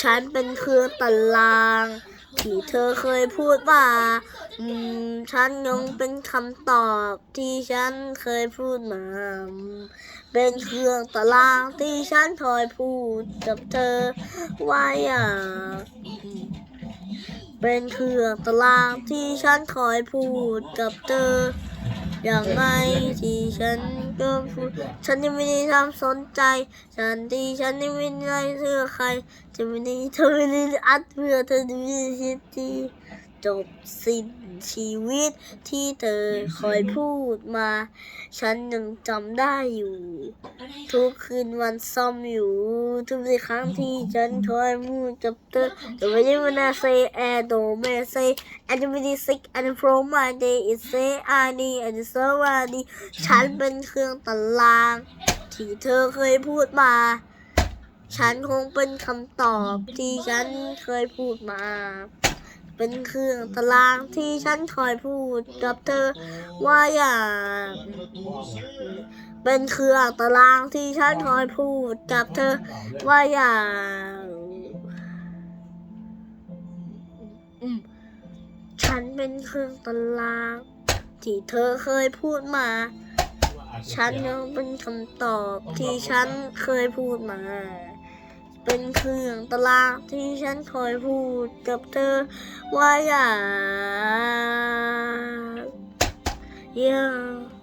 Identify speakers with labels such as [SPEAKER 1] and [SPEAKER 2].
[SPEAKER 1] ฉันเป็นเครื่องตาราง ที่เธอเคยพูดว่าฉันยังเป็นคำตอบที่ฉันเคยพูดมา เป็นเครื่องตารางที่ฉันคอยพูดกับเธอว่าอย่าก เป็นเครื่องตารางที่ฉันคอยพูดกับเธอ อย่างไรที่ฉันก็พูดฉันยังไม่ได้ทำสนใจ ฉันที่ฉันยังไม่ได้เชื่อใคร จะไม่ได้เธอไม่ได้อัดเพื่อเธอจะไม่ได้คิดดี จบสิ้นชีวิตที่เธอคอยพูดมา ฉันยังจำได้อยู่ ทุกคืนวันซ่อมอยู่ ทุกครั้งที่ฉันคอยพูดกับเธอแต่ไม่ได้วันนาเซแอร์โดไม่เซแอนด์ไม่ได้ซิกแอนด์โปรมาเดย์อิเซอาดีแอนด์สวัสดีฉันเป็นเครื่องตาราง ที่เธอเคยพูดมาฉันคงเป็นคำตอบที่ฉันเคยพูดมา เป็นเครื่องตารางที่ฉันคอยพูดกับเธอว่าอย่ากเป็นเครื่องตารางที่ฉันคอยพูดกับเธอว่าอย่ากอืมฉันเป็นเครื่องตาราง ที่เธอเคยพูดมา ฉันยังเป็นคำตอบที่ฉันเคยพูดมา เป็นเครื่องตลางที่ฉันคอยพูดกับเธอว่าอยากอยาก